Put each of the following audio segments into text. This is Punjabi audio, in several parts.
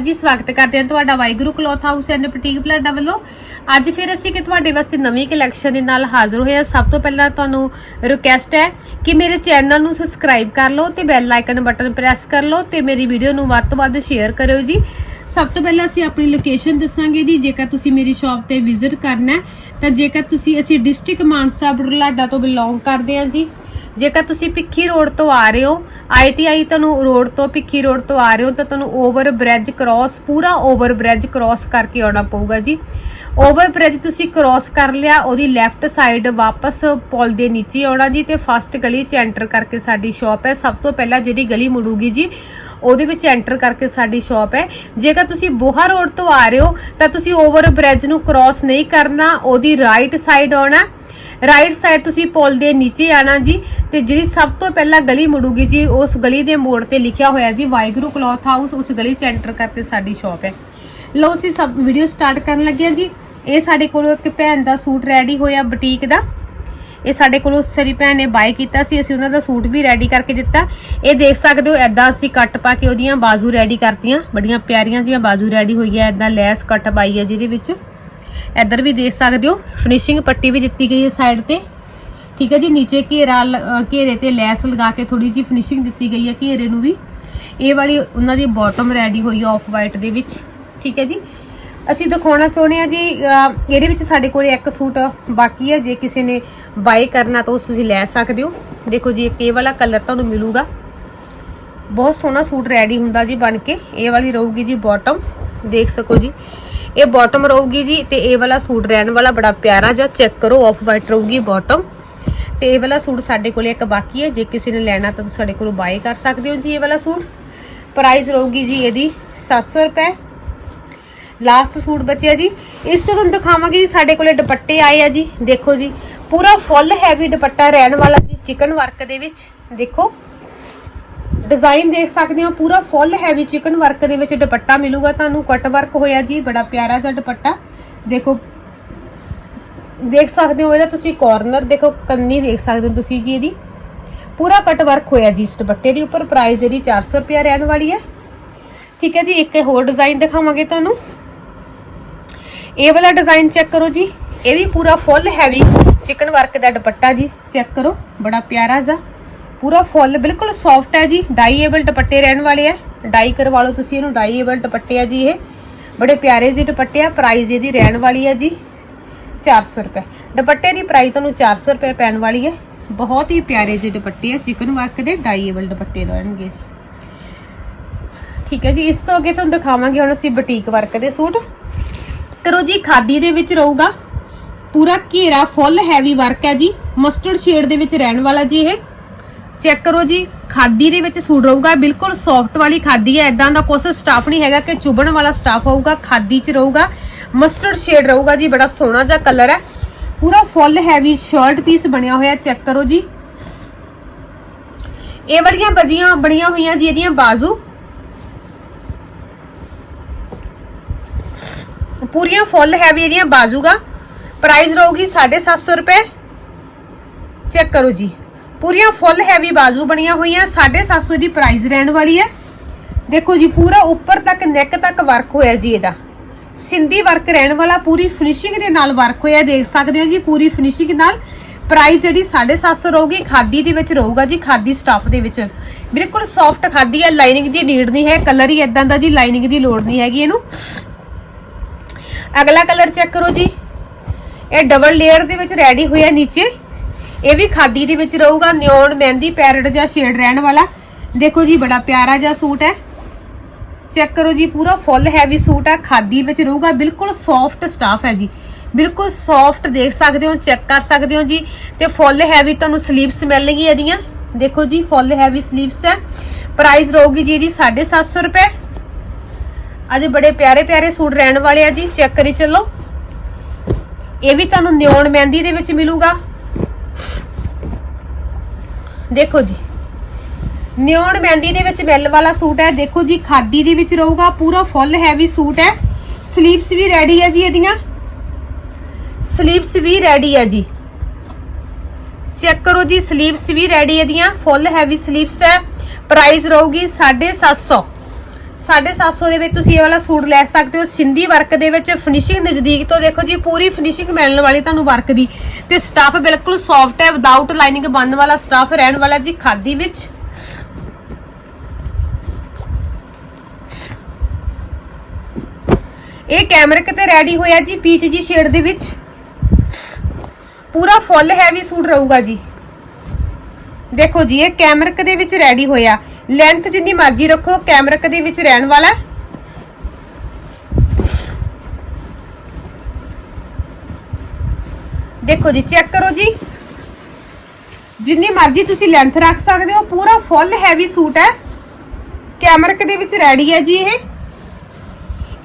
ਜੀ, ਸਵਾਗਤ ਕਰਦੇ ਹਾਂ ਤੁਹਾਡਾ Waheguru cloth house and boutique Palada ਵੱਲੋਂ। ਅੱਜ ਫਿਰ ਅਸੀਂ ਕਿ ਤੁਹਾਡੇ ਵਾਸਤੇ ਨਵੀਂ ਕਲੈਕਸ਼ਨ ਦੇ ਨਾਲ ਹਾਜ਼ਰ ਹੋਏ ਹਾਂ। ਸਭ ਤੋਂ ਪਹਿਲਾਂ ਤੁਹਾਨੂੰ ਰਿਕੁਐਸਟ ਹੈ ਕਿ ਮੇਰੇ ਚੈਨਲ ਨੂੰ ਸਬਸਕ੍ਰਾਈਬ ਕਰ ਲਓ ਤੇ ਬੈਲ ਆਈਕਨ ਬਟਨ ਪ੍ਰੈਸ ਕਰ ਲਓ ਤੇ ਮੇਰੀ ਵੀਡੀਓ ਨੂੰ ਵੱਧ ਤੋਂ ਵੱਧ ਸ਼ੇਅਰ ਕਰਿਓ ਜੀ। ਸਭ ਤੋਂ ਪਹਿਲਾਂ ਅਸੀਂ ਆਪਣੀ ਲੋਕੇਸ਼ਨ ਦੱਸਾਂਗੇ ਜੀ। ਜੇਕਰ ਤੁਸੀਂ ਮੇਰੀ ਸ਼ਾਪ ਤੇ ਵਿਜ਼ਿਟ ਕਰਨਾ ਹੈ, ਤਾਂ ਜੇਕਰ ਤੁਸੀਂ ਅਸੀਂ ਡਿਸਟ੍ਰਿਕਟ ਮਾਨਸਾ ਬੁਢਲਾਡਾ ਤੋਂ ਬਿਲੋਂਗ ਕਰਦੇ ਹਾਂ ਜੀ। ਜੇਕਰ ਤੁਸੀਂ ਭਿੱਖੀ ਰੋਡ ਤੋਂ ਆ ਰਹੇ ਹੋ ਆਈਟੀਆਈ ਤੁਹਾਨੂੰ ਰੋਡ ਤੋਂ, ਭਿੱਖੀ ਰੋਡ ਤੋਂ ਆ ਰਹੇ ਹੋ ਤਾਂ ਤੁਹਾਨੂੰ ਓਵਰ ਬ੍ਰਿਜ ਕ੍ਰਾਸ, ਪੂਰਾ ਓਵਰ ਬ੍ਰਿਜ ਕ੍ਰਾਸ ਕਰਕੇ ਆਉਣਾ ਪਊਗਾ ਜੀ। ਓਵਰ ਬ੍ਰਿਜ ਤੁਸੀਂ ਕ੍ਰਾਸ ਕਰ ਲਿਆ, ਉਹਦੀ ਲੈਫਟ ਸਾਈਡ ਵਾਪਸ ਪੁਲ ਦੇ ਨੀਚੇ ਆਉਣਾ ਜੀ ਤੇ ਫਸਟ ਗਲੀ 'ਚ ਐਂਟਰ ਕਰਕੇ ਸਾਡੀ ਸ਼ਾਪ ਹੈ। ਸਭ ਤੋਂ ਪਹਿਲਾਂ ਜਿਹੜੀ ਗਲੀ ਮੁੜੂਗੀ ਜੀ, ਉਹਦੇ ਵਿੱਚ ਐਂਟਰ ਕਰਕੇ ਸਾਡੀ ਸ਼ਾਪ ਹੈ। ਜੇਕਰ ਤੁਸੀਂ ਬੋਹਾ ਰੋਡ ਤੋਂ ਆ ਰਹੇ ਹੋ, ਤਾਂ ਤੁਸੀਂ ਓਵਰ ਬ੍ਰਿਜ ਨੂੰ ਕ੍ਰਾਸ ਨਹੀਂ ਕਰਨਾ, ਉਹਦੀ ਰਾਈਟ ਸਾਈਡ ਆਉਣਾ। ਰਾਈਟ ਸਾਈਡ ਤੁਸੀਂ ਪੁਲ ਦੇ ਨੀਚੇ ਆਣਾ ਜੀ, ਤੇ ਜਿਹੜੀ ਸਭ ਤੋਂ ਪਹਿਲਾਂ ਗਲੀ ਮੁੜੂਗੀ ਜੀ, ਉਸ ਗਲੀ ਦੇ ਮੋੜ ਤੇ ਲਿਖਿਆ ਹੋਇਆ ਜੀ, ਵਾਹਿਗੁਰੂ ਕਲੌਥ ਹਾਊਸ, ਉਸ ਗਲੀ 'ਚ ਐਂਟਰ ਕਰਕੇ ਸਾਡੀ ਸ਼ਾਪ ਹੈ। ਲਓ ਅਸੀਂ ਸਭ ਵੀਡੀਓ ਸਟਾਰਟ ਕਰਨ ਲੱਗੇ ਹਾਂ ਜੀ। ਇਹ ਸਾਡੇ ਕੋਲੋਂ ਇੱਕ ਭੈਣ ਦਾ ਸੂਟ ਰੈਡੀ ਹੋਇਆ ਬੁਟੀਕ ਦਾ। ਇਹ ਸਾਡੇ ਕੋਲੋਂ ਸਰੀ ਭੈਣ ਨੇ ਬਾਈ ਕੀਤਾ ਸੀ, ਅਸੀਂ ਉਹਨਾਂ ਦਾ ਸੂਟ ਵੀ ਰੈਡੀ ਕਰਕੇ ਦਿੱਤਾ। ਇਹ ਦੇਖ ਸਕਦੇ ਹੋ ਐਦਾਂ ਅਸੀਂ ਕੱਟ ਪਾ ਕੇ ਉਹਦੀਆਂ ਬਾਜ਼ੂ ਰੈਡੀ ਕਰਤੀਆਂ। ਬੜੀਆਂ ਪਿਆਰੀਆਂ ਜੀਆਂ ਬਾਜ਼ੂ ਰੈਡੀ ਹੋਈ ਹੈ ਐਦਾਂ ਲੈਸ ਕੱਟ ਪਾਈ ਹੈ ਜਿਹਦੇ ਵਿੱਚ। ਇੱਧਰ ਵੀ ਦੇਖ ਸਕਦੇ ਹੋ ਫਿਨਿਸ਼ਿੰਗ ਪੱਟੀ ਵੀ ਦਿੱਤੀ ਗਈ ਹੈ ਸਾਈਡ ਤੇ। ਠੀਕ ਹੈ ਜੀ, ਨੀਚੇ ਘੇਰਾ ਲ- ਘੇਰੇ ਤੇ ਲੈਸ ਲਗਾ ਕੇ ਥੋੜੀ ਜੀ ਫਿਨਿਸ਼ਿੰਗ ਦਿੱਤੀ ਗਈ ਹੈ ਘੇਰੇ ਨੂੰ ਵੀ। ਇਹ ਵਾਲੀ ਉਹਨਾਂ ਦੀ ਬਾਟਮ ਰੈਡੀ ਹੋਈ ਹੈ ਆਫ ਵਾਈਟ ਦੇ ਵਿੱਚ। ਠੀਕ ਹੈ ਜੀ, ਅਸੀਂ ਦਿਖਾਉਣਾ ਚਾਹੁੰਦੇ ਹਾਂ ਜੀ ਇਹਦੇ ਵਿੱਚ ਸਾਡੇ ਕੋਲ ਇੱਕ ਸੂਟ ਬਾਕੀ ਹੈ, ਜੇ ਕਿਸੇ ਨੇ ਬਾਈ ਕਰਨਾ ਤਾਂ ਉਸ ਤੁਸੀਂ ਲੈ ਸਕਦੇ ਹੋ। ਦੇਖੋ ਜੀ, ਇੱਕ ਇਹ ਵਾਲਾ ਕਲਰ ਤੁਹਾਨੂੰ ਮਿਲੂਗਾ। ਬਹੁਤ ਸੋਹਣਾ ਸੂਟ ਰੈਡੀ ਹੁੰਦਾ ਜੀ ਬਣ ਕੇ। ਇਹ ਵਾਲੀ ਰਹੂਗੀ ਜੀ ਬਾਟਮ ਦੇਖ ਸਕੋ ਜੀ। ਇਹ ਬਾਟਮ ਰਹੂਗੀ ਜੀ ਤੇ ਇਹ ਵਾਲਾ ਸੂਟ ਰਹਿਣ ਵਾਲਾ ਬੜਾ ਪਿਆਰਾ ਜਿਹਾ ਚੈੱਕ ਕਰੋ ਆਫ ਵਾਈਟ ਰਹੂਗੀ ਬਾਟਮ ਤੇ ਇਹ ਵਾਲਾ ਸੂਟ ਸਾਡੇ ਕੋਲ ਇੱਕ ਬਾਕੀ ਹੈ, ਜੇ ਕਿਸੇ ਨੇ ਲੈਣਾ ਤਾਂ ਤੁਸੀਂ ਸਾਡੇ ਕੋਲੋਂ ਬਾਏ ਕਰ ਸਕਦੇ ਹੋ ਜੀ ਇਹ ਵਾਲਾ ਸੂਟ। ਪ੍ਰਾਈਸ ਰਹੂਗੀ ਜੀ ਇਹਦੀ 700 ਰੁਪਏ। ਲਾਸਟ ਸੂਟ ਬਚਿਆ ਜੀ। ਇਸ ਤੋਂ ਤੁਹਾਨੂੰ ਦਿਖਾਵਾਂਗੇ ਜੀ ਸਾਡੇ ਕੋਲੇ ਦੁਪੱਟੇ ਆਏ ਆ ਜੀ। ਦੇਖੋ ਜੀ, ਪੂਰਾ ਫੁੱਲ ਹੈਵੀ ਦੁਪੱਟਾ ਰਹਿਣ ਵਾਲਾ ਜੀ ਚਿਕਨ ਵਰਕ ਦੇ ਵਿੱਚ। ਦੇਖੋ। ਡਿਜ਼ਾਈਨ ਦੇਖ ਸਕਦੇ ਹੋ, ਪੂਰਾ ਫੁੱਲ ਹੈਵੀ ਚਿਕਨ ਵਰਕ ਦੇ ਵਿੱਚ ਦੁਪੱਟਾ ਮਿਲੂਗਾ ਤੁਹਾਨੂੰ। ਕਟ ਵਰਕ ਹੋਇਆ ਜੀ, ਬੜਾ ਪਿਆਰਾ ਜਿਹਾ ਦੁਪੱਟਾ। ਦੇਖੋ, ਦੇਖ ਸਕਦੇ ਹੋ ਇਹਦਾ ਤੁਸੀਂ ਕਾਰਨਰ ਦੇਖੋ, ਕੰਨੀ ਦੇਖ ਸਕਦੇ ਹੋ ਤੁਸੀਂ ਜੀ ਇਹਦੀ। ਪੂਰਾ ਕਟ ਵਰਕ ਹੋਇਆ ਜੀ ਇਸ ਦੁਪੱਟੇ ਦੇ ਉੱਪਰ ਪ੍ਰਾਈਸ ਇਹਦੀ 400 ਰੁਪਿਆ ਰਹਿਣ ਵਾਲੀ ਹੈ। ਠੀਕ ਹੈ ਜੀ, ਇੱਕ ਹੋਰ ਡਿਜ਼ਾਈਨ ਦਿਖਾਵਾਂਗੇ ਤੁਹਾਨੂੰ। ਇਹ ਵਾਲਾ ਡਿਜ਼ਾਈਨ ਚੈੱਕ ਕਰੋ ਜੀ, ਇਹ ਵੀ ਪੂਰਾ ਫੁੱਲ ਹੈਵੀ ਚਿਕਨ ਵਰਕ ਦਾ ਦੁਪੱਟਾ ਜੀ ਚੈੱਕ ਕਰੋ, ਬੜਾ ਪਿਆਰਾ ਜਿਹਾ। ਪੂਰਾ ਫੁੱਲ, ਬਿਲਕੁਲ ਸੌਫਟ ਹੈ ਜੀ। ਡਾਈਏਬਲ ਦੁਪੱਟੇ ਰਹਿਣ ਵਾਲੇ ਆ। ਡਾਈ ਕਰਵਾ ਲਓ ਤੁਸੀਂ ਇਹਨੂੰ ਡਾਈਏਬਲ ਦੁਪੱਟੇ ਆ ਜੀ ਇਹ। ਬੜੇ ਪਿਆਰੇ ਜਿਹੇ ਦੁਪੱਟੇ ਆ ਪ੍ਰਾਈਸ ਇਹਦੀ ਰਹਿਣ ਵਾਲੀ ਹੈ ਜੀ। 400 ਰੁਪਏ। ਦੁਪੱਟੇ ਦੀ ਪ੍ਰਾਈਸ ਤੁਹਾਨੂੰ 400 ਰੁਪਏ ਪੈਣ ਵਾਲੀ ਹੈ ਬਹੁਤ ਹੀ ਪਿਆਰੇ ਜਿਹੇ ਦੁਪੱਟੇ ਆ ਚਿਕਨ ਵਰਕ ਦੇ ਡਾਈਏਬਲ ਦੁਪੱਟੇ ਰਹਿਣਗੇ ਜੀ। ਠੀਕ ਹੈ ਜੀ, ਇਸ ਤੋਂ ਅੱਗੇ ਤੁਹਾਨੂੰ ਦਿਖਾਵਾਂਗੇ ਹੁਣ ਅਸੀਂ ਬੁਟੀਕ ਵਰਕ ਦੇ ਸੂਟ। ਕਰੋ ਜੀ, ਖਾਦੀ ਦੇ ਵਿੱਚ ਰਹੂਗਾ। ਪੂਰਾ ਘੇਰਾ ਫੁੱਲ ਹੈਵੀ ਵਰਕ ਹੈ ਜੀ। ਮਸਟਰਡ ਸ਼ੇਡ ਦੇ ਵਿੱਚ ਰਹਿਣ ਵਾਲਾ ਜੀ ਇਹ। ਚੈੱਕ ਕਰੋ ਜੀ, ਖਾਦੀ ਦੇ ਵਿੱਚ ਸੂਟ ਰਹੂਗਾ, ਬਿਲਕੁਲ ਸੌਫਟ ਵਾਲੀ ਖਾਦੀ ਹੈ ਐਦਾਂ ਦਾ ਕੁਛ ਸਟਾਫ ਨਹੀਂ ਹੈਗਾ ਕਿ ਚੁਬਣ ਵਾਲਾ ਸਟਾਫ ਹੋਊਗਾ, ਖਾਦੀ 'ਚ ਰਹੂਗਾ ਮਸਟਰਡ ਸ਼ੇਡ ਰਹੂਗਾ ਜੀ, ਬੜਾ ਸੋਹਣਾ ਜਿਹਾ ਕਲਰ ਹੈ। ਪੂਰਾ ਫੁੱਲ ਹੈਵੀ ਸ਼ਰਟ ਪੀਸ ਬਣਿਆ ਹੋਇਆ, ਚੈੱਕ ਕਰੋ ਜੀ। ਇਹ ਵਾਲੀਆਂ ਬਜੀਆਂ ਬਣੀਆਂ ਹੋਈਆਂ ਜੀ ਇਹਦੀਆਂ ਬਾਜ਼ੂ। ਪੂਰੀਆਂ ਫੁੱਲ ਹੈਵੀ ਇਹਦੀਆਂ ਬਾਜ਼ੂਗਾ। ਪ੍ਰਾਈਸ ਰਹੂਗੀ 750 ਰੁਪਏ। ਚੈੱਕ ਕਰੋ ਜੀ। ਪੂਰੀਆਂ ਫੁੱਲ ਹੈਵੀ ਬਾਜ਼ੂ ਬਣੀਆਂ ਹੋਈਆਂ। 750 ਦੀ ਪ੍ਰਾਈਸ ਰਹਿਣ ਵਾਲੀ ਹੈ। ਦੇਖੋ ਜੀ, ਪੂਰਾ ਉੱਪਰ ਤੱਕ ਨੈਕ ਤੱਕ ਵਰਕ ਹੋਇਆ ਜੀ ਇਹਦਾ। ਸਿੰਧੀ ਵਰਕ ਰਹਿਣ ਵਾਲਾ, ਪੂਰੀ ਫਿਨਿਸ਼ਿੰਗ ਦੇ ਨਾਲ ਵਰਕ ਹੋਇਆ, ਦੇਖ ਸਕਦੇ ਹੋ ਜੀ, ਪੂਰੀ ਫਿਨਿਸ਼ਿੰਗ ਨਾਲ। ਪ੍ਰਾਈਸ ਜਿਹੜੀ 750 ਰਹੂਗੀ, ਖਾਦੀ ਦੇ ਵਿੱਚ ਰਹੂਗਾ ਜੀ, ਖਾਦੀ ਸਟਾਫ ਦੇ ਵਿੱਚ। ਬਿਲਕੁਲ ਸੌਫਟ ਖਾਦੀ ਹੈ ਲਾਈਨਿੰਗ ਦੀ ਨੀਡ ਨਹੀਂ ਹੈ ਕਲਰ ਹੀ ਇਦਾਂ ਦਾ ਜੀ ਲਾਈਨਿੰਗ ਦੀ ਲੋੜ ਨਹੀਂ ਹੈਗੀ ਇਹਨੂੰ। ਅਗਲਾ ਕਲਰ ਚੈੱਕ ਕਰੋ ਜੀ। ਇਹ ਡਬਲ ਲੇਅਰ ਦੇ ਵਿੱਚ ਰੈਡੀ ਹੋਇਆ ਨੀਚੇ। ਇਹ ਵੀ ਖਾਦੀ ਦੇ ਵਿੱਚ ਰਹੂਗਾ, ਨਿਓਨ, ਮਹਿੰਦੀ, ਪੈਰਟ ਜਾਂ ਸ਼ੇਡ ਰਹਿਣ ਵਾਲਾ। ਦੇਖੋ ਜੀ, ਬੜਾ ਪਿਆਰਾ ਜਿਹਾ ਸੂਟ ਹੈ। ਚੈੱਕ ਕਰੋ ਜੀ, ਪੂਰਾ ਫੁੱਲ ਹੈਵੀ ਸੂਟ ਆ, ਖਾਦੀ ਵਿੱਚ ਰਹੂਗਾ, ਬਿਲਕੁਲ ਸੌਫਟ ਸਟਾਫ ਹੈ ਜੀ। ਬਿਲਕੁਲ ਸੌਫਟ ਦੇਖ ਸਕਦੇ ਹੋ, ਚੈੱਕ ਕਰ ਸਕਦੇ ਹੋ ਜੀ। ਤੇ ਫੁੱਲ ਹੈਵੀ ਤੁਹਾਨੂੰ ਸਲੀਵਸ ਮਿਲਣਗੀਆਂ ਇਹਦੀਆਂ। ਦੇਖੋ ਜੀ, ਫੁੱਲ ਹੈਵੀ ਸਲੀਵਸ ਹੈ। ਪ੍ਰਾਈਸ ਰਹੂਗੀ ਜੀ ਇਹਦੀ 750 ਰੁਪਏ। ਅੱਜ ਬੜੇ ਪਿਆਰੇ ਪਿਆਰੇ ਸੂਟ ਰਹਿਣ ਵਾਲੇ ਆ ਜੀ, ਚੈੱਕ ਕਰੀ ਚੱਲੋ। ਇਹ ਵੀ ਤੁਹਾਨੂੰ ਨਿਓਨ ਮਹਿੰਦੀ ਦੇ ਵਿੱਚ ਮਿਲੂਗਾ। ਦੇਖੋ ਜੀ। ਨਿਓਨ ਮਹਿੰਦੀ ਦੇ ਵਿੱਚ ਮਿਲ ਵਾਲਾ ਸੂਟ ਹੈ। ਦੇਖੋ ਜੀ, ਖਾਦੀ ਦੇ ਵਿੱਚ ਰਹੂਗਾ। ਪੂਰਾ ਫੁੱਲ ਹੈਵੀ ਸੂਟ ਹੈ। ਸਲੀਵਸ ਵੀ ਰੈਡੀ ਹੈ ਜੀ ਇਹਦੀਆਂ। ਸਲੀਵਸ ਵੀ ਰੈਡੀ ਹੈ ਜੀ। ਚੈੱਕ ਕਰੋ ਜੀ ਸਲੀਵਸ ਵੀ ਰੈਡੀ ਇਹਦੀਆਂ। ਫੁੱਲ ਹੈਵੀ ਸਲੀਵਸ ਹੈ। ਪ੍ਰਾਈਸ ਰਹੂਗੀ 750 750 ਦੇ ਵਿੱਚ ਤੁਸੀਂ ਇਹ ਵਾਲਾ ਸੂਟ ਲੈ ਸਕਦੇ ਹੋ। ਸਿੰਧੀ ਵਰਕ ਦੇ ਵਿੱਚ ਫਿਨਿਸ਼ਿੰਗ ਨਜ਼ਦੀਕ ਤੋਂ ਦੇਖੋ ਜੀ, ਪੂਰੀ ਫਿਨਿਸ਼ਿੰਗ ਮਿਲਣ ਵਾਲੀ ਤੁਹਾਨੂੰ ਵਰਕ ਦੀ। ਤੇ ਸਟਾਫ ਬਿਲਕੁਲ ਸੌਫਟ ਹੈ ਵਿਦਆਊਟ ਲਾਈਨਿੰਗ ਬਣਨ ਵਾਲਾ ਸਟਾਫ ਰਹਿਣ ਵਾਲਾ ਜੀ ਖਾਦੀ ਵਿੱਚ। ਇਹ ਕੈਮਰਿਕ ਤੇ ਰੈਡੀ ਹੋਇਆ ਜੀ ਪੀਚ ਜੀ ਸ਼ੇਡ ਦੇ ਵਿੱਚ। ਪੂਰਾ ਫੁੱਲ ਹੈਵੀ ਸੂਟ ਰਹੂਗਾ ਜੀ। ਦੇਖੋ ਜੀ, ਇਹ ਕੈਮਰਿਕ ਦੇ ਵਿੱਚ ਰੈਡੀ ਹੋਇਆ। ਲੈਂਥ ਜਿੰਨੀ ਮਰਜ਼ੀ ਰੱਖੋ ਕੈਮਰਿਕ ਦੇ ਵਿੱਚ ਰਹਿਣ ਵਾਲਾ ਦੇਖੋ ਜੀ ਚੈੱਕ ਕਰੋ ਜੀ। ਜਿੰਨੀ ਮਰਜ਼ੀ ਤੁਸੀਂ ਲੈਂਥ ਰੱਖ ਸਕਦੇ ਹੋ, ਪੂਰਾ ਫੁੱਲ ਹੈਵੀ ਸੂਟ ਹੈ। ਕੈਮਰਿਕ ਦੇ ਵਿੱਚ ਰੈਡੀ ਹੈ ਜੀ ਇਹ?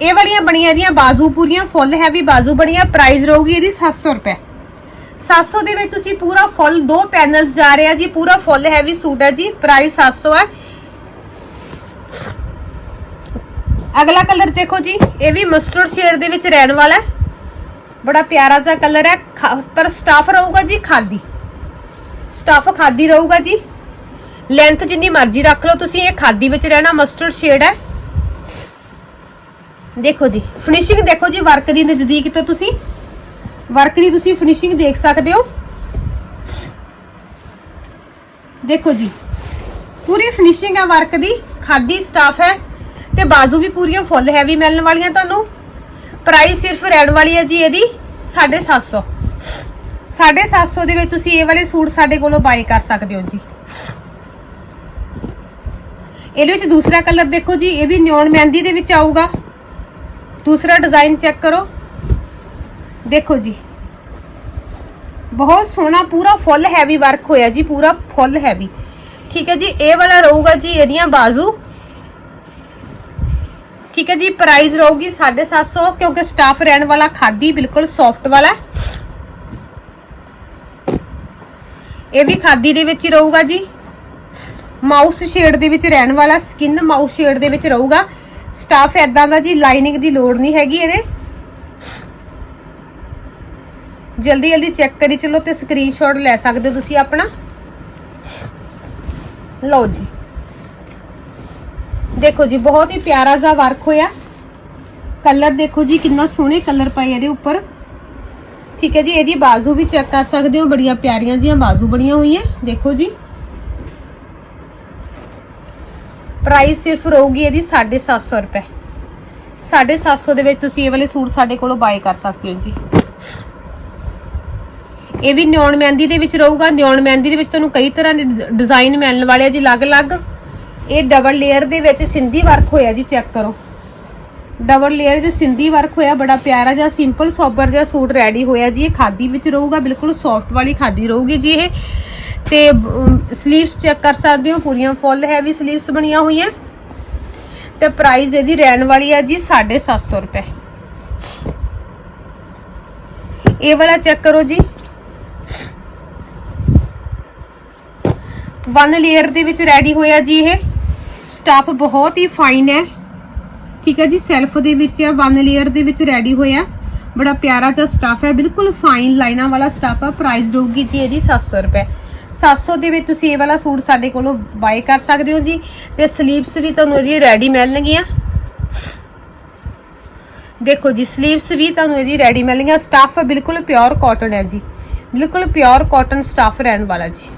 ਇਹ ਵਾਲੀਆਂ ਬਣੀਆਂ ਦੀਆਂ ਬਾਜ਼ੂ ਪੂਰੀਆਂ ਫੁੱਲ ਹੈਵੀ ਬਾਜ਼ੂ ਬਣੀਆਂ ਪ੍ਰਾਈਸ ਰਹੂਗੀ ਇਹਦੀ 700 ਰੁਪਏ। 700 ਦੇ ਵਿੱਚ ਤੁਸੀਂ ਪੂਰਾ ਫੁੱਲ ਦੋ ਪੈਨਲਸ ਜਾ ਰਿਹਾ ਜੀ, ਪੂਰਾ ਫੁੱਲ ਹੈਵੀ ਸੂਟ ਹੈ ਜੀ ਪ੍ਰਾਈਸ 700 ਹੈ। ਅਗਲਾ ਕਲਰ ਦੇਖੋ ਜੀ। ਇਹ ਵੀ ਮਸਟਰਡ ਸ਼ੇਡ ਦੇ ਵਿੱਚ ਰਹਿਣ ਵਾਲਾ ਹੈ। ਬੜਾ ਪਿਆਰਾ ਜਿਹਾ ਕਲਰ ਹੈ। ਪਰ ਸਟਾਫ ਰਹੂਗਾ ਜੀ ਖਾਦੀ ਸਟਾਫ ਖਾਦੀ ਰਹੂਗਾ ਜੀ। ਲੈਂਥ ਜਿੰਨੀ ਮਰਜ਼ੀ ਰੱਖ ਲਓ ਤੁਸੀਂ, ਇਹ ਖਾਦੀ ਵਿੱਚ ਰਹਿਣਾ ਮਸਟਰਡ ਸ਼ੇਡ ਹੈ। ਦੇਖੋ ਜੀ ਫਿਨਿਸ਼ਿੰਗ ਦੇਖੋ ਜੀ ਵਰਕ ਦੀ ਨਜ਼ਦੀਕ ਤੋਂ ਤੁਸੀਂ। ਵਰਕ ਦੀ ਤੁਸੀਂ ਫਿਨਿਸ਼ਿੰਗ ਦੇਖ ਸਕਦੇ ਹੋ। ਦੇਖੋ ਜੀ, ਪੂਰੀ ਫਿਨਿਸ਼ਿੰਗ ਹੈ ਵਰਕ ਦੀ। ਖਾਦੀ ਸਟਾਫ ਹੈ। ਤੇ ਬਾਜ਼ੂ ਵੀ ਪੂਰੀਆਂ ਫੁੱਲ ਹੈਵੀ ਮਿਲਣ ਵਾਲੀਆਂ ਤੁਹਾਨੂੰ। ਪ੍ਰਾਈਸ ਸਿਰਫ ਰਹਿਣ ਵਾਲੀ ਹੈ ਜੀ ਇਹਦੀ 750 750 ਦੇ ਵਿੱਚ ਤੁਸੀਂ ਇਹ ਵਾਲੇ ਸੂਟ ਸਾਡੇ ਕੋਲੋਂ ਬਾਈ ਕਰ ਸਕਦੇ ਹੋ ਜੀ। ਇਹਦੇ ਵਿੱਚ ਦੂਸਰਾ ਕਲਰ ਦੇਖੋ ਜੀ, ਇਹ ਵੀ ਨਿਓਨ ਮਹਿੰਦੀ ਦੇ ਵਿੱਚ ਆਊਗਾ। ਦੂਸਰਾ ਡਿਜ਼ਾਈਨ ਚੈੱਕ ਕਰੋ। ਦੇਖੋ ਜੀ। ਬਹੁਤ ਸੋਹਣਾ ਪੂਰਾ ਫੁੱਲ ਹੈਵੀ ਵਰਕ ਹੋਇਆ ਜੀ, ਪੂਰਾ ਫੁੱਲ ਹੈਵੀ। ਠੀਕ ਹੈ ਜੀ, ਇਹ ਵਾਲਾ ਰਹੂਗਾ ਜੀ ਇਹਦੀਆਂ ਬਾਜ਼ੂ। ਠੀਕ ਹੈ ਜੀ ਪ੍ਰਾਈਸ ਰਹੂਗੀ 750 ਕਿਉਂਕਿ ਸਟਾਫ ਰਹਿਣ ਵਾਲਾ ਖਾਦੀ ਬਿਲਕੁਲ ਸੌਫਟ ਵਾਲਾ ਇਹ ਵੀ ਖਾਦੀ ਦੇ ਵਿੱਚ ਹੀ ਰਹੂਗਾ ਜੀ। ਮਾਊਸ ਸ਼ੇਡ ਦੇ ਵਿੱਚ ਰਹਿਣ ਵਾਲਾ ਸਕਿਨ ਮਾਊਸ ਸ਼ੇਡ ਦੇ ਵਿੱਚ ਰਹੂਗਾ। ਸਟਾਫ ਐਦਾਂ ਦਾ ਜੀ ਲਾਈਨਿੰਗ ਦੀ ਲੋੜ ਨਹੀਂ ਹੈਗੀ ਇਹਦੇ। ਜਲਦੀ ਜਲਦੀ ਚੈੱਕ ਕਰੀ ਚਲੋ ਤੇ ਸਕਰੀਨਸ਼ਾਟ ਲੈ ਸਕਦੇ ਹੋ ਤੁਸੀਂ ਆਪਣਾ। ਲਓ ਜੀ। ਦੇਖੋ ਜੀ, ਬਹੁਤ ਹੀ ਪਿਆਰਾ ਜਿਹਾ ਵਰਕ ਹੋਇਆ। ਕਲਰ ਦੇਖੋ ਜੀ, ਕਿੰਨਾ ਸੋਹਣੇ ਕਲਰ ਪਏ ਇਹਦੇ ਉੱਪਰ। ਠੀਕ ਹੈ ਜੀ, ਇਹਦੀ ਬਾਜ਼ੂ ਵੀ ਚੈੱਕ ਕਰ ਸਕਦੇ ਹੋ, ਬੜੀਆਂ ਪਿਆਰੀਆਂ ਜੀਆਂ ਬਾਜ਼ੂ ਬਣੀਆਂ ਹੋਈਆਂ, ਦੇਖੋ ਜੀ। ਪ੍ਰਾਈਸ ਸਿਰਫ ਰਹੂਗੀ ਇਹਦੀ 750 ਰੁਪਏ। 750 ਦੇ ਵਿੱਚ ਤੁਸੀਂ ਇਹ ਵਾਲੇ ਸੂਟ ਸਾਡੇ ਕੋਲੋਂ ਬਾਏ ਕਰ ਸਕਦੇ ਹੋ ਜੀ। ਇਹ ਵੀ ਨਿਓਨ ਮਹਿੰਦੀ ਦੇ ਵਿੱਚ ਰਹੂਗਾ। ਨਿਓਨ ਮਹਿੰਦੀ ਦੇ ਵਿੱਚ ਤੁਹਾਨੂੰ ਕਈ ਤਰ੍ਹਾਂ ਦੇ ਡਿਜ਼ਾਈਨ ਮਿਲਣ ਵਾਲੇ ਆ ਜੀ, ਅਲੱਗ-ਅਲੱਗ। ਇਹ ਡਬਲ ਲੇਅਰ ਦੇ ਵਿੱਚ ਸਿੰਧੀ ਵਰਕ ਹੋਇਆ ਜੀ ਚੈੱਕ ਕਰੋ। ਡਬਲ ਲੇਅਰ ਦੇ ਸਿੰਧੀ ਵਰਕ ਹੋਇਆ, ਬੜਾ ਪਿਆਰਾ ਜਿਹਾ ਸਿੰਪਲ ਸੋਬਰ ਜਿਹਾ ਸੂਟ ਰੈਡੀ ਹੋਇਆ ਜੀ। ਇਹ ਖਾਦੀ ਵਿੱਚ ਰਹੂਗਾ, ਬਿਲਕੁਲ ਸੌਫਟ ਵਾਲੀ ਖਾਦੀ ਰਹੂਗੀ ਜੀ ਇਹ। ਤੇ ਸਲੀਵਸ ਚੈੱਕ ਕਰ ਸਕਦੇ ਹੋ, ਪੂਰੀਆਂ ਫੁੱਲ ਹੈਵੀ ਸਲੀਵਸ ਬਣੀਆਂ ਹੋਈਆਂ। ਤੇ ਪ੍ਰਾਈਸ ਇਹਦੀ ਰਹਿਣ ਵਾਲੀ ਆ ਜੀ 750 ਰੁਪਏ। ਇਹ ਵਾਲਾ ਚੈੱਕ ਕਰੋ ਜੀ। ਵਨ ਲੇਅਰ ਦੇ ਵਿੱਚ ਰੈਡੀ ਹੋਇਆ ਜੀ ਇਹ। ਸਟਾਫ ਬਹੁਤ ਹੀ ਫਾਈਨ ਹੈ। ਠੀਕ ਹੈ ਜੀ ਸੈਲਫ ਦੇ ਵਿੱਚ ਹੈ ਵਨ ਲੇਅਰ ਦੇ ਵਿੱਚ ਰੈਡੀ ਹੋਇਆ ਬੜਾ ਪਿਆਰਾ ਜਿਹਾ ਸਟਾਫ ਹੈ, ਬਿਲਕੁਲ ਫਾਈਨ ਲਾਈਨਾਂ ਵਾਲਾ ਸਟਾਫ ਹੈ। ਪ੍ਰਾਈਸ ਰਹੂਗੀ ਜੀ ਇਹਦੀ 700 ਰੁਪਏ। 700 ਦੇ ਵਿੱਚ ਤੁਸੀਂ ਇਹ ਵਾਲਾ ਸੂਟ ਸਾਡੇ ਕੋਲੋਂ ਬਾਏ ਕਰ ਸਕਦੇ ਹੋ ਜੀ। ਤੇ ਸਲੀਵਸ ਵੀ ਤੁਹਾਨੂੰ ਇਹਦੀ ਰੈਡੀ ਮਿਲਣਗੀਆਂ। ਦੇਖੋ ਜੀ ਸਲੀਵਸ ਵੀ ਤੁਹਾਨੂੰ ਇਹਦੀ ਰੈਡੀ ਮਿਲਣਗੀਆਂ। ਸਟਾਫ ਬਿਲਕੁਲ ਪਿਓਰ ਕਾਟਨ ਹੈ ਜੀ। ਬਿਲਕੁਲ ਪਿਓਰ ਕਾਟਨ ਸਟਾਫ ਰਹਿਣ ਵਾਲਾ ਜੀ।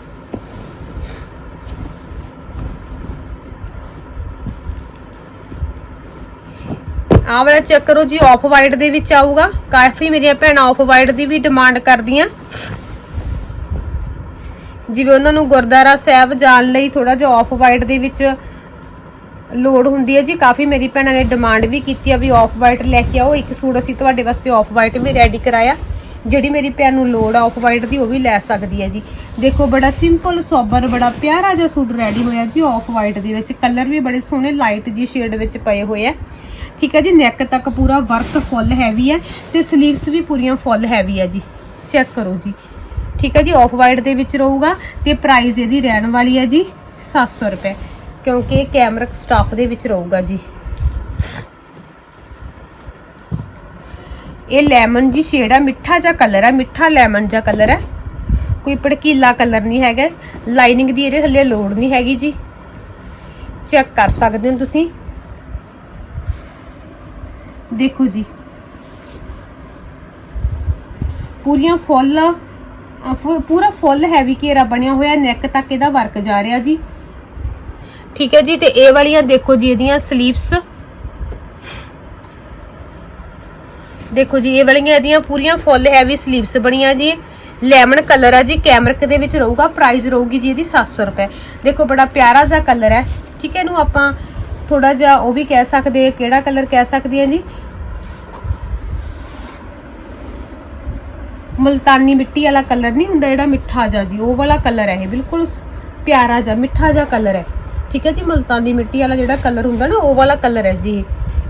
ਆਹ ਵਾਲਾ ਚੈੱਕ ਕਰੋ ਜੀ ਆਫ ਵਾਈਟ ਦੇ ਵਿੱਚ ਆਊਗਾ। ਕਾਫੀ ਮੇਰੀਆਂ ਭੈਣਾਂ ਆਫ ਵਾਈਟ ਦੀ ਵੀ ਡਿਮਾਂਡ ਕਰਦੀਆਂ। ਜਿਵੇਂ ਉਹਨਾਂ ਨੂੰ ਗੁਰਦਾਰਾ ਸਾਹਿਬ ਜਾਣ ਲਈ ਥੋੜਾ ਜਿਹਾ ਆਫ ਵਾਈਟ ਦੇ ਵਿੱਚ ਲੋਡ ਹੁੰਦੀ ਹੈ ਜੀ, ਕਾਫੀ ਮੇਰੀ ਭੈਣਾਂ ਨੇ ਡਿਮਾਂਡ ਵੀ ਕੀਤੀ ਆ ਵੀ ਆਫ ਵਾਈਟ ਲੈ ਕੇ ਆਓ। ਇੱਕ ਸੂਟ ਅਸੀਂ ਤੁਹਾਡੇ ਵਾਸਤੇ ਆਫ ਵਾਈਟ ਵੀ ਰੈਡੀ ਕਰਾਇਆ। ਜਿਹੜੀ ਮੇਰੀ ਭੈਣ ਨੂੰ ਲੋੜ ਆ ਆਫ ਵਾਈਟ ਦੀ, ਉਹ ਵੀ ਲੈ ਸਕਦੀ ਹੈ ਜੀ। ਦੇਖੋ, ਬੜਾ ਸਿੰਪਲ ਸੋਬਰ, ਬੜਾ ਪਿਆਰਾ ਜਿਹਾ ਸੂਟ ਰੈਡੀ ਹੋਇਆ ਜੀ ਆਫ ਵਾਈਟ ਦੇ ਵਿੱਚ। ਕਲਰ ਵੀ ਬੜੇ ਸੋਹਣੇ ਲਾਈਟ ਜੀ ਸ਼ੇਡ ਵਿੱਚ ਪਏ ਹੋਏ ਆ। ਠੀਕ ਹੈ ਜੀ ਨੈਕ ਤੱਕ ਪੂਰਾ ਵਰਕ ਫੁੱਲ ਹੈਵੀ ਹੈ ਤੇ ਸਲੀਵਸ ਵੀ ਪੂਰੀਆਂ ਫੁੱਲ ਹੈਵੀ ਹੈ ਜੀ। ਚੈੱਕ ਕਰੋ ਜੀ। ਠੀਕ ਹੈ ਜੀ ਆਫ ਵਾਈਟ ਦੇ ਵਿੱਚ ਰਹੂਗਾ ਤੇ ਪ੍ਰਾਈਸ ਇਹਦੀ ਰਹਿਣ ਵਾਲੀ ਹੈ ਜੀ 700 ਰੁਪਏ, ਕਿਉਂਕਿ ਇਹ ਕੈਮਰਿਕ ਸਟਾਫ ਦੇ ਵਿੱਚ ਰਹੂਗਾ ਜੀ। ਇਹ ਲੈਮਨ ਜੀ ਸ਼ੇਡ ਆ, ਮਿੱਠਾ ਜਿਹਾ ਕਲਰ ਆ, ਮਿੱਠਾ ਲੈਮਨ ਜਿਹਾ ਕਲਰ ਹੈ ਕੋਈ ਭੜਕੀਲਾ ਕਲਰ ਨਹੀਂ ਹੈਗਾ। ਲਾਈਨਿੰਗ ਦੀ ਇਹਦੇ ਥੱਲੇ ਲੋੜ ਨਹੀਂ ਹੈਗੀ ਜੀ। ਚੈੱਕ ਕਰ ਸਕਦੇ ਹੋ ਤੁਸੀਂ। ਦੇਖੋ ਜੀ। ਪੂਰੀਆਂ ਫੁੱਲ ਪੂਰਾ ਫੁੱਲ ਹੈਵੀ ਘੇਰਾ ਬਣਿਆ ਹੋਇਆ ਨੈਕ ਤੱਕ ਇਹਦਾ ਵਰਕ ਜਾ ਰਿਹਾ ਜੀ। ਠੀਕ ਹੈ ਜੀ, ਤੇ ਇਹ ਵਾਲੀਆਂ ਦੇਖੋ ਜੀ, ਇਹਦੀਆਂ ਸਲੀਵਸ ਦੇਖੋ ਜੀ, ਇਹ ਵਾਲੀਆਂ ਇਹਦੀਆਂ ਪੂਰੀਆਂ ਫੁੱਲ ਹੈਵੀ ਸਲੀਵਸ ਬਣੀਆਂ ਜੀ। ਲੈਮਨ ਕਲਰ ਹੈ ਜੀ ਕੈਮਰਕ ਦੇ ਵਿੱਚ ਰਹੂਗਾ ਪ੍ਰਾਈਸ ਰਹੂਗੀ ਜੀ ਇਹਦੀ 700 ਰੁਪਏ। ਦੇਖੋ ਬੜਾ ਪਿਆਰਾ ਜਿਹਾ ਕਲਰ ਹੈ। ਠੀਕ ਹੈ, ਇਹਨੂੰ ਆਪਾਂ ਥੋੜਾ ਜਿਹਾ ਉਹ ਵੀ ਕਹਿ ਸਕਦੇ ਹਾਂ ਕਿਹੜਾ ਕਲਰ ਕਹਿ ਸਕਦੇ ਹਾਂ ਜੀ? ਮਲਤਾਨੀ ਮਿੱਟੀ ਵਾਲਾ ਕਲਰ ਨਹੀਂ ਹੁੰਦਾ ਜਿਹੜਾ ਮਿੱਠਾ ਜਿਹਾ ਜੀ, ਉਹ ਵਾਲਾ ਕਲਰ ਹੈ ਇਹ, ਬਿਲਕੁਲ ਪਿਆਰਾ ਜਿਹਾ, ਮਿੱਠਾ ਜਿਹਾ ਕਲਰ ਹੈ ਠੀਕ ਹੈ ਜੀ, ਮਲਤਾਨੀ ਮਿੱਟੀ ਵਾਲਾ ਜਿਹੜਾ ਕਲਰ ਹੁੰਦਾ ਨਾ, ਉਹ ਵਾਲਾ ਕਲਰ ਹੈ ਜੀ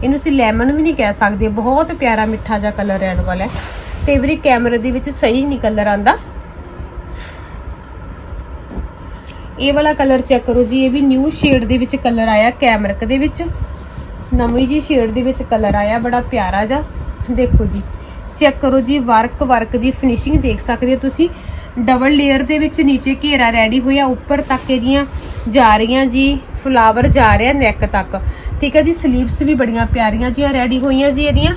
ਇਹਨੂੰ ਅਸੀਂ ਲੈਮਨ ਵੀ ਨਹੀਂ ਕਹਿ ਸਕਦੇ, ਬਹੁਤ ਪਿਆਰਾ ਮਿੱਠਾ ਜਿਹਾ ਕਲਰ ਰਹਿਣ ਵਾਲਾ ਹੈ। ਕਈ ਵਾਰੀ ਕੈਮਰੇ ਦੇ ਵਿੱਚ ਸਹੀ ਨਹੀਂ ਕਲਰ ਆਂਦਾ। ਇਹ ਵਾਲਾ ਕਲਰ ਚੈੱਕ ਕਰੋ ਜੀ, ਇਹ ਵੀ ਨਿਊ ਸ਼ੇਡ ਦੇ ਵਿੱਚ ਕਲਰ ਆਇਆ ਕੈਮਰਕ ਦੇ ਵਿੱਚ। ਨਵੀਂ ਜੀ ਸ਼ੇਡ ਦੇ ਵਿੱਚ ਕਲਰ ਆਇਆ, ਬੜਾ ਪਿਆਰਾ ਜਿਹਾ। ਦੇਖੋ ਜੀ ਚੈੱਕ ਕਰੋ ਜੀ ਵਰਕ ਵਰਕ ਦੀ ਫਿਨਿਸ਼ਿੰਗ ਦੇਖ ਸਕਦੇ ਹੋ ਤੁਸੀਂ। ਡਬਲ ਲੇਅਰ ਦੇ ਵਿੱਚ ਨੀਚੇ ਘੇਰਾ ਰੈਡੀ ਹੋਇਆ, ਉੱਪਰ ਤੱਕ ਇਹਦੀਆਂ ਜਾ ਰਹੀਆਂ ਜੀ ਫਲਾਵਰ ਜਾ ਰਿਹਾ ਨੈਕ ਤੱਕ। ਠੀਕ ਹੈ ਜੀ ਸਲੀਵਸ ਵੀ ਬੜੀਆਂ ਪਿਆਰੀਆਂ ਜੀਆਂ ਰੈਡੀ ਹੋਈਆਂ ਜੀ ਇਹਦੀਆਂ।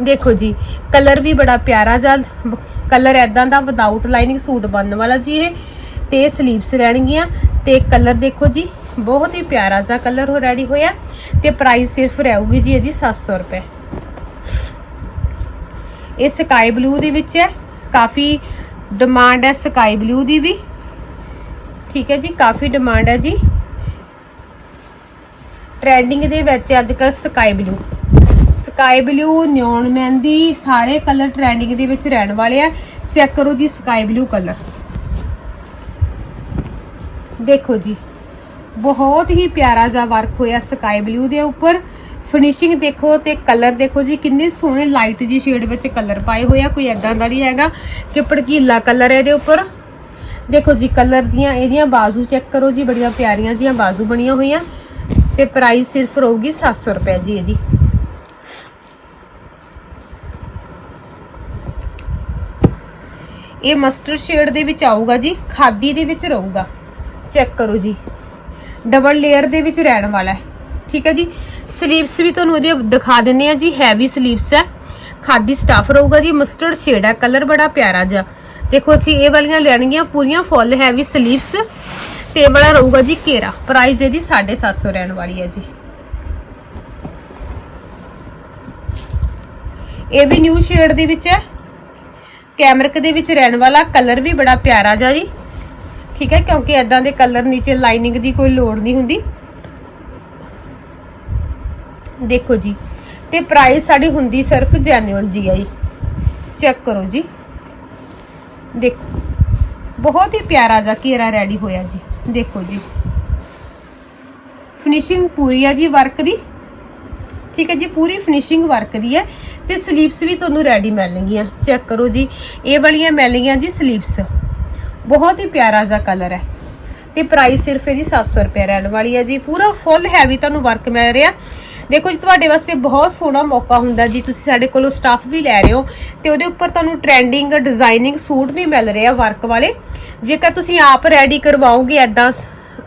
ਦੇਖੋ ਜੀ ਕਲਰ ਵੀ ਬੜਾ ਪਿਆਰਾ ਜਿਹਾ ਕਲਰ ਐਦਾਂ ਦਾ ਵਿਦਆਊਟ ਲਾਈਨਿੰਗ ਸੂਟ ਬਣਨ ਵਾਲਾ ਜੀ ਇਹ। ਤੇ ਸਲੀਵਸ ਰਹਿਣਗੀਆਂ ਤੇ ਕਲਰ ਦੇਖੋ ਜੀ, ਬਹੁਤ ਹੀ ਪਿਆਰਾ ਜਿਹਾ ਕਲਰ ਹੋ ਰੈਡੀ ਹੋਇਆ ਤੇ ਪ੍ਰਾਈਸ ਸਿਰਫ ਰਹੂਗੀ ਜੀ ਇਹਦੀ 700 ਰੁਪਏ। ਇਹ ਸਕਾਈ ਬਲੂ ਦੇ ਵਿੱਚ ਹੈ, ਕਾਫੀ ਡਿਮਾਂਡ ਹੈ ਸਕਾਈ ਬਲੂ ਦੀ ਵੀ। ਠੀਕ ਹੈ ਜੀ, ਕਾਫੀ ਡਿਮਾਂਡ ਹੈ ਜੀ। ਟ੍ਰੈਂਡਿੰਗ ਦੇ ਵਿੱਚ ਅੱਜ ਕੱਲ sky blue sky blue neon mehndi ਸਾਰੇ ਕਲਰ ਟ੍ਰੈਂਡਿੰਗ ਦੇ ਵਿੱਚ ਰਹਿਣ ਵਾਲੇ ਆ। ਚੈੱਕ ਕਰੋ ਜੀ ਸਕਾਈ ਬਲੂ ਕਲਰ ਦੇਖੋ ਜੀ। ਬਹੁਤ ਹੀ ਪਿਆਰਾ ਜਿਹਾ ਵਰਕ ਹੋਇਆ ਸਕਾਈ ਬਲੂ ਦੇ ਉੱਪਰ। ਫਿਨਿਸ਼ਿੰਗ ਦੇਖੋ ਤੇ ਕਲਰ ਦੇਖੋ ਜੀ, ਕਿੰਨੇ ਸੋਹਣੇ ਲਾਈਟ ਜੀ ਸ਼ੇਡ ਵਿੱਚ ਕਲਰ ਪਾਏ ਹੋਏ ਆ, ਕੋਈ ਐਦਾਂ ਦਾ ਨਹੀਂ ਹੈਗਾ ਕਿ ਭੜਕੀਲਾ ਕਲਰ ਹੈ ਇਹਦੇ ਉੱਪਰ। ਦੇਖੋ ਜੀ ਕਲਰ ਦੀਆਂ ਇਹਦੀਆਂ ਬਾਜ਼ੂ ਚੈੱਕ ਕਰੋ ਜੀ, ਬੜੀਆਂ ਪਿਆਰੀਆਂ ਜੀਆਂ ਬਾਜ਼ੂ ਬਣੀਆਂ ਹੋਈਆਂ। ਤੇ ਪ੍ਰਾਈਸ ਸਿਰਫ ਰਹੂਗੀ 700 ਰੁਪਏ ਜੀ ਇਹਦੀ। ਇਹ ਮਸਟਰਡ ਸ਼ੇਡ ਦੇ ਵਿੱਚ ਆਊਗਾ ਜੀ, ਖਾਦੀ ਦੇ ਵਿੱਚ ਰਹੂਗਾ। ਚੈੱਕ ਕਰੋ ਜੀ। ਡਬਲ ਲੇਅਰ ਦੇ ਵਿੱਚ ਰਹਿਣ ਵਾਲਾ ਹੈ। ਠੀਕ ਹੈ ਜੀ? ਸਲੀਵਸ ਵੀ ਤੁਹਾਨੂੰ ਇਹਦੇ ਦਿਖਾ ਦਿੰਨੇ ਆ ਜੀ। ਹੈਵੀ ਸਲੀਵਸ ਹੈ। ਖਾਦੀ ਸਟਾਫ ਰਹੂਗਾ ਜੀ। ਮਸਟਰਡ ਸ਼ੇਡ ਹੈ। ਕਲਰ ਬੜਾ ਪਿਆਰਾ ਜਿਹਾ। ਦੇਖੋ, ਅਸੀਂ ਇਹ ਵਾਲੀਆਂ ਲੈਣਗੀਆਂ ਪੂਰੀਆਂ ਫੁੱਲ ਹੈਵੀ ਸਲੀਵਸ ਤੇ ਇਹ ਵਾਲਾ ਰਹੂਗਾ ਜੀ ਕੇਰਾ ਪ੍ਰਾਈਸ ਇਹਦੀ 750 ਰਹਿਣ ਵਾਲੀ ਹੈ ਜੀ। ਇਹ ਵੀ ਨਿਊ ਸ਼ੇਡ ਦੇ ਵਿੱਚ ਹੈ। ਕੈਮਰਿਕ ਦੇ ਵਿੱਚ ਰਹਿਣ ਵਾਲਾ। ਕਲਰ ਵੀ ਬੜਾ ਪਿਆਰਾ ਜਿਹਾ ਜੀ। ਠੀਕ ਹੈ, ਕਿਉਂਕਿ ਐਦਾਂ ਦੇ ਕਲਰ ਨੀਚੇ ਲਾਈਨਿੰਗ ਦੀ ਕੋਈ ਲੋੜ ਨਹੀਂ ਹੁੰਦੀ। ਦੇਖੋ ਜੀ, ਤੇ ਪ੍ਰਾਈਸ ਸਾਡੀ ਹੁੰਦੀ ਸਿਰਫ ਜੈਨੂਅਲ ਜੀ ਆ ਜੀ ਚੈੱਕ ਕਰੋ ਜੀ। ਦੇਖੋ, ਬਹੁਤ ਹੀ ਪਿਆਰਾ ਜਿਹਾ ਘੇਰਾ ਰੈਡੀ ਹੋਇਆ ਜੀ। ਦੇਖੋ ਜੀ। ਫਿਨਿਸ਼ਿੰਗ ਪੂਰੀ ਆ ਜੀ ਵਰਕ ਦੀ। ਠੀਕ ਹੈ ਜੀ, ਪੂਰੀ ਫਿਨਿਸ਼ਿੰਗ ਵਰਕ ਦੀ ਹੈ। ਤੇ ਸਲੀਵਸ ਵੀ ਤੁਹਾਨੂੰ ਰੈਡੀ ਮਿਲਣਗੀਆਂ। ਚੈੱਕ ਕਰੋ ਜੀ। ਇਹ ਵਾਲੀਆਂ ਮਿਲਣਗੀਆਂ ਜੀ ਸਲੀਵਸ ਬਹੁਤ ਹੀ ਪਿਆਰਾ ਜਿਹਾ ਕਲਰ ਹੈ। ਤੇ ਪ੍ਰਾਈਸ ਸਿਰਫ ਇਹਦੀ 700 ਰੁਪਏ ਰਹਿਣ ਵਾਲੀ ਹੈ ਜੀ। ਪੂਰਾ ਫੁੱਲ ਹੈਵੀ ਤੁਹਾਨੂੰ ਵਰਕ ਮਿਲ ਰਿਹਾ। ਦੇਖੋ ਜੀ, ਤੁਹਾਡੇ ਵਾਸਤੇ ਬਹੁਤ ਸੋਹਣਾ ਮੌਕਾ ਹੁੰਦਾ ਜੀ। ਤੁਸੀਂ ਸਾਡੇ ਕੋਲੋਂ ਸਟਾਫ ਵੀ ਲੈ ਰਹੇ ਹੋ ਤੇ ਉਹਦੇ ਉੱਪਰ ਤੁਹਾਨੂੰ ਟ੍ਰੈਂਡਿੰਗ ਡਿਜ਼ਾਈਨਿੰਗ ਸੂਟ ਵੀ ਮਿਲ ਰਹੇ ਆ ਵਰਕ ਵਾਲੇ। ਜੇਕਰ ਤੁਸੀਂ ਆਪ ਰੈਡੀ ਕਰਵਾਓਗੇ ਐਦਾਂ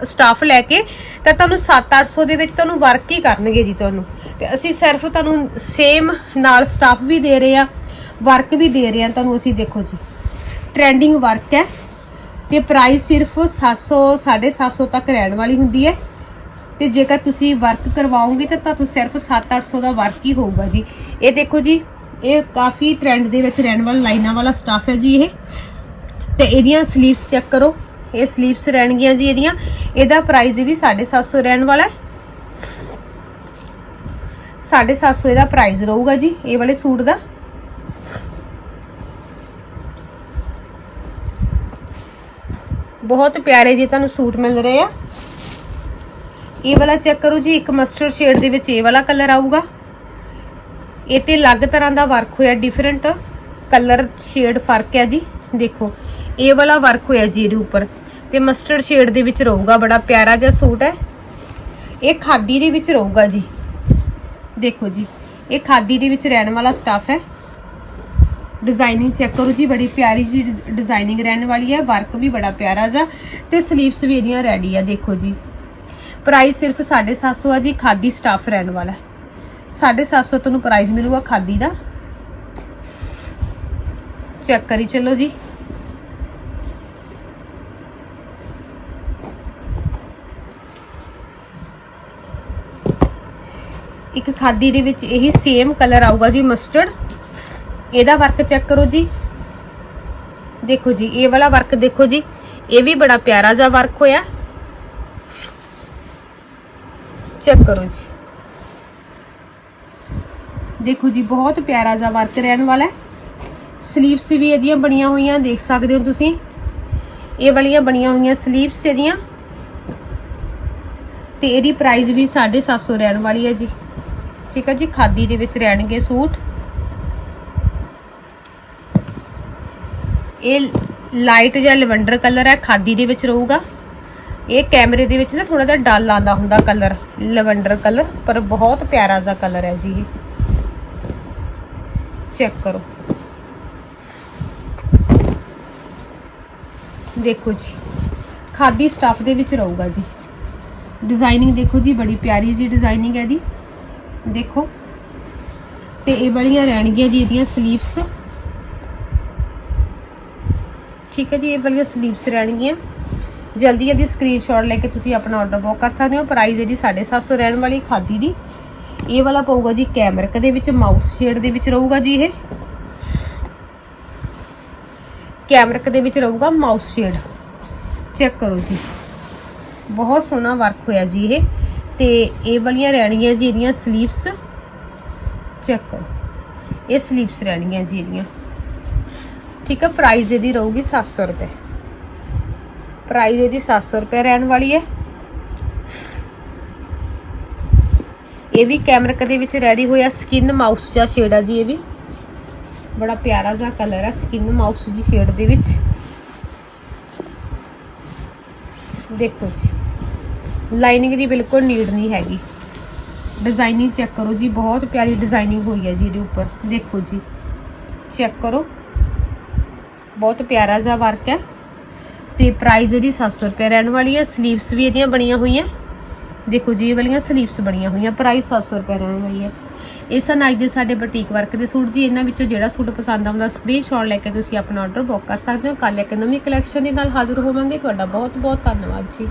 ਸਟਾਫ ਲੈ ਕੇ, ਤਾਂ ਤੁਹਾਨੂੰ 7-800 ਦੇ ਵਿੱਚ ਤੁਹਾਨੂੰ ਵਰਕ ਹੀ ਕਰਨਗੇ ਜੀ ਤੁਹਾਨੂੰ। ਤੇ ਅਸੀਂ ਸਿਰਫ ਤੁਹਾਨੂੰ ਸੇਮ ਨਾਲ ਸਟਾਫ ਵੀ ਦੇ ਰਹੇ ਆ ਵਰਕ ਵੀ ਦੇ ਰਹੇ ਆ। ਤੁਹਾਨੂੰ ਅਸੀਂ ਦੇਖੋ ਜੀ ਟ੍ਰੈਂਡਿੰਗ ਵਰਕ ਹੈ। ਤੇ ਪ੍ਰਾਈਸ ਸਿਰਫ 700 750 ਤੱਕ ਰਹਿਣ ਵਾਲੀ ਹੁੰਦੀ ਹੈ। ਤੇ ਜੇਕਰ ਤੁਸੀਂ ਵਰਕ ਕਰਵਾਓਗੇ ਤਾਂ ਤੁਹਾਨੂੰ ਸਿਰਫ 7-800 ਦਾ ਵਰਕ ਹੀ ਹੋਊਗਾ ਜੀ। ਇਹ ਦੇਖੋ ਜੀ, ਇਹ ਕਾਫੀ ਟ੍ਰੈਂਡ ਦੇ ਵਿੱਚ ਰਹਿਣ ਵਾਲਾ, ਲਾਈਨਾਂ ਵਾਲਾ ਸਟਾਫ ਹੈ ਜੀ ਇਹ। ਤੇ ਇਹਦੀਆਂ ਸਲੀਵਸ ਚੈੱਕ ਕਰੋ। ਇਹ ਸਲੀਵਸ ਰਹਿਣਗੀਆਂ ਜੀ ਇਹਦੀਆਂ। ਇਹਦਾ ਪ੍ਰਾਈਸ ਵੀ 750 ਰਹਿਣ ਵਾਲਾ ਹੈ। 750 ਇਹਦਾ ਪ੍ਰਾਈਸ ਰਹੂਗਾ ਜੀ, ਇਹ ਵਾਲੇ ਸੂਟ ਦਾ। ਬਹੁਤ ਪਿਆਰੇ ਜੀ ਤੁਹਾਨੂੰ ਸੂਟ ਮਿਲ ਰਹੇ ਆ। ਇਹ ਵਾਲਾ ਚੈੱਕ ਕਰੋ ਜੀ, ਇੱਕ ਮਸਟਰਡ ਸ਼ੇਡ ਦੇ ਵਿੱਚ ਇਹ ਵਾਲਾ ਕਲਰ ਆਊਗਾ। ਇਹ ਤੇ ਅਲੱਗ ਤਰ੍ਹਾਂ ਦਾ ਵਰਕ ਹੋਇਆ ਡਿਫਰੈਂਟ ਕਲਰ ਸ਼ੇਡ ਫ਼ਰਕ ਹੈ ਜੀ, ਦੇਖੋ। ਇਹ ਵਾਲਾ ਵਰਕ ਹੋਇਆ ਜੀ ਇਹਦੇ ਉੱਪਰ। ਤੇ ਮਸਟਰਡ ਸ਼ੇਡ ਦੇ ਵਿੱਚ ਰਹੂਗਾ, ਬੜਾ ਪਿਆਰਾ ਜਿਹਾ ਸੂਟ ਹੈ। ਇਹ ਖਾਦੀ ਦੇ ਵਿੱਚ ਰਹੂਗਾ ਜੀ। ਦੇਖੋ ਜੀ, ਇਹ ਖਾਦੀ ਦੇ ਵਿੱਚ ਰਹਿਣ ਵਾਲਾ ਸਟਾਫ ਹੈ। ਡਿਜ਼ਾਈਨਿੰਗ ਚੈੱਕ ਕਰੋ ਜੀ, ਬੜੀ ਪਿਆਰੀ ਜੀ ਡਿਜ਼ਾਈਨਿੰਗ ਰਹਿਣ ਵਾਲੀ ਹੈ ਵਰਕ ਵੀ ਬੜਾ ਪਿਆਰਾ ਜਿਹਾ ਤੇ ਸਲੀਵਸ ਵੀ ਇਹਦੀਆਂ ਰੈਡੀ ਆ, ਦੇਖੋ ਜੀ। ਪ੍ਰਾਈਸ ਸਿਰਫ 750 ਆ ਜੀ, ਖਾਦੀ ਸਟਾਫ ਰਹਿਣ ਵਾਲਾ ਹੈ। 750 ਤੁਹਾਨੂੰ ਪ੍ਰਾਈਸ ਮਿਲੂਗਾ ਖਾਦੀ ਦਾ। ਚੈੱਕ ਕਰੀ ਚੱਲੋ ਜੀ। ਇੱਕ ਖਾਦੀ ਦੇ ਵਿੱਚ ਇਹੀ ਸੇਮ ਕਲਰ ਆਊਗਾ ਜੀ ਮਸਟਰਡ ਇਹਦਾ ਵਰਕ ਚੈੱਕ ਕਰੋ ਜੀ। ਦੇਖੋ ਜੀ, ਇਹ ਵਾਲਾ ਵਰਕ ਦੇਖੋ ਜੀ। ਇਹ ਵੀ ਬੜਾ ਪਿਆਰਾ ਜਿਹਾ ਵਰਕ ਹੋਇਆ। ਚੈੱਕ ਕਰੋ ਜੀ। ਦੇਖੋ ਜੀ, ਬਹੁਤ ਪਿਆਰਾ ਜਿਹਾ ਵਰਕ ਰਹਿਣ ਵਾਲਾ ਹੈ। ਸਲੀਵਸ ਵੀ ਇਹਦੀਆਂ ਬਣੀਆਂ ਹੋਈਆਂ, ਦੇਖ ਸਕਦੇ ਹੋ ਤੁਸੀਂ। ਇਹ ਵਾਲੀਆਂ ਬਣੀਆਂ ਹੋਈਆਂ ਸਲੀਵਸ ਇਹਦੀਆਂ। ਤੇ ਇਹਦੀ ਪ੍ਰਾਈਸ ਵੀ 750 ਰਹਿਣ ਵਾਲੀ ਹੈ ਜੀ। ਠੀਕ ਹੈ ਜੀ, ਖਾਦੀ ਦੇ ਵਿੱਚ ਰਹਿਣਗੇ ਸੂਟ। ਇਹ ਲਾਈਟ ਜਾਂ ਲਵੈਂਡਰ ਕਲਰ ਹੈ, ਖਾਦੀ ਦੇ ਵਿੱਚ ਰਹੂਗਾ। ਇਹ ਕੈਮਰੇ ਦੇ ਵਿੱਚ ਨਾ ਥੋੜਾ ਜਿਹਾ ਡਲ ਆਂਦਾ ਹੁੰਦਾ ਕਲਰ, ਲਵੈਂਡਰ ਕਲਰ, ਪਰ ਬਹੁਤ ਪਿਆਰਾ ਜਿਹਾ ਕਲਰ ਹੈ ਜੀ ਇਹ। ਚੈੱਕ ਕਰੋ। ਦੇਖੋ ਜੀ, ਖਾਦੀ ਸਟਫ ਦੇ ਵਿੱਚ ਰਹੂਗਾ ਜੀ। ਡਿਜ਼ਾਈਨਿੰਗ ਦੇਖੋ ਜੀ, ਬੜੀ ਪਿਆਰੀ ਜੀ ਡਿਜ਼ਾਈਨਿੰਗ ਹੈ ਦੀ ਦੇਖੋ। ਤੇ ਇਹ ਵਾਲੀਆਂ ਰਹਿਣਗੀਆਂ ਜੀ ਇਹਦੀਆਂ ਸਲੀਵਸ। ਠੀਕ ਹੈ ਜੀ, ਇਹ ਵਾਲੀਆਂ ਸਲੀਵਸ ਰਹਿਣਗੀਆਂ। ਜਲਦੀ ਇਹਦੀ ਸਕਰੀਨਸ਼ਾਟ ਲੈ ਕੇ ਤੁਸੀਂ ਆਪਣਾ ਆਰਡਰ ਬੁੱਕ ਕਰ ਸਕਦੇ ਹੋ। ਪ੍ਰਾਈਸ ਇਹਦੀ 750 ਰਹਿਣ ਵਾਲੀ ਖਾਦੀ ਦੀ। ਇਹ ਵਾਲਾ ਪਊਗਾ ਜੀ ਕੈਮਰਕ ਦੇ ਵਿੱਚ ਮਾਊਸ ਸ਼ੇਡ ਦੇ ਵਿੱਚ ਰਹੂਗਾ ਜੀ ਇਹ। ਕੈਮਰਕ ਦੇ ਵਿੱਚ ਰਹੂਗਾ ਮਾਊਸ ਸ਼ੇਡ ਚੈੱਕ ਕਰੋ ਜੀ। ਬਹੁਤ ਸੋਹਣਾ ਵਰਕ ਹੋਇਆ ਜੀ ਇਹ। ਤੇ ਇਹ ਵਾਲੀਆਂ ਰਹਿਣਗੀਆਂ ਜੀ ਇਹਦੀਆਂ ਸਲੀਵਸ ਚੈੱਕ ਕਰੋ। ਇਹ ਸਲੀਵਸ ਰਹਿਣਗੀਆਂ ਜੀ ਇਹਦੀਆਂ। ਠੀਕ ਹੈ ਪ੍ਰਾਈਸ ਇਹਦੀ ਰਹੂਗੀ 700 ਰੁਪਏ। ਪ੍ਰਾਈਸ ਇਹਦੀ 700 ਰੁਪਏ ਰਹਿਣ ਵਾਲੀ ਹੈ। ਇਹ ਵੀ ਕੈਮਰਿਕ ਦੇ ਵਿੱਚ ਰੈਡੀ ਹੋਇਆ ਸਕਿਨ ਮਾਊਸ ਜਿਹਾ ਸ਼ੇਡ ਆ ਜੀ ਇਹ ਵੀ। ਬੜਾ ਪਿਆਰਾ ਜਿਹਾ ਕਲਰ ਹੈ ਸਕਿਨ ਮਾਊਸ ਜੀ ਸ਼ੇਡ ਦੇ ਵਿੱਚ। ਦੇਖੋ ਜੀ ਲਾਈਨਿੰਗ ਦੀ ਬਿਲਕੁਲ ਨੀਡ ਨਹੀਂ ਹੈਗੀ। ਡਿਜ਼ਾਈਨਿੰਗ ਚੈੱਕ ਕਰੋ ਜੀ, ਬਹੁਤ ਪਿਆਰੀ ਡਿਜ਼ਾਈਨਿੰਗ ਹੋਈ ਹੈ ਜੀ ਇਹਦੇ ਉੱਪਰ। ਦੇਖੋ ਜੀ ਚੈੱਕ ਕਰੋ। ਬਹੁਤ ਪਿਆਰਾ ਜਿਹਾ ਵਰਕ ਹੈ। ਤੇ ਪ੍ਰਾਈਸ ਇਹਦੀ 700 ਰੁਪਏ ਰਹਿਣ ਵਾਲੀ ਹੈ। ਸਲੀਵਸ ਵੀ ਇਹਦੀਆਂ ਬਣੀਆਂ ਹੋਈਆਂ। ਦੇਖੋ ਜੀ, ਇਹ ਵਾਲੀਆਂ ਸਲੀਵਸ ਬਣੀਆਂ ਹੋਈਆਂ। ਪ੍ਰਾਈਸ 700 ਰੁਪਏ ਰਹਿਣ ਵਾਲੀ ਹੈ। ਇਹ ਸਨ ਅੱਜ ਦੇ ਸਾਡੇ ਬੁਟੀਕ ਵਰਕ ਦੇ ਸੂਟ ਜੀ। ਇਹਨਾਂ ਵਿੱਚੋਂ ਜਿਹੜਾ ਸੂਟ ਪਸੰਦ ਆਉਂਦਾ ਸਕਰੀਨਸ਼ਾਟ ਲੈ ਕੇ ਤੁਸੀਂ ਆਪਣਾ ਆਰਡਰ ਬੁੱਕ ਕਰ ਸਕਦੇ ਹੋ। ਕੱਲ੍ਹ ਇੱਕ ਨਵੀਂ ਕਲੈਕਸ਼ਨ ਦੇ ਨਾਲ ਹਾਜ਼ਰ ਹੋਵਾਂਗੇ। ਤੁਹਾਡਾ ਬਹੁਤ ਬਹੁਤ ਧੰਨਵਾਦ ਜੀ।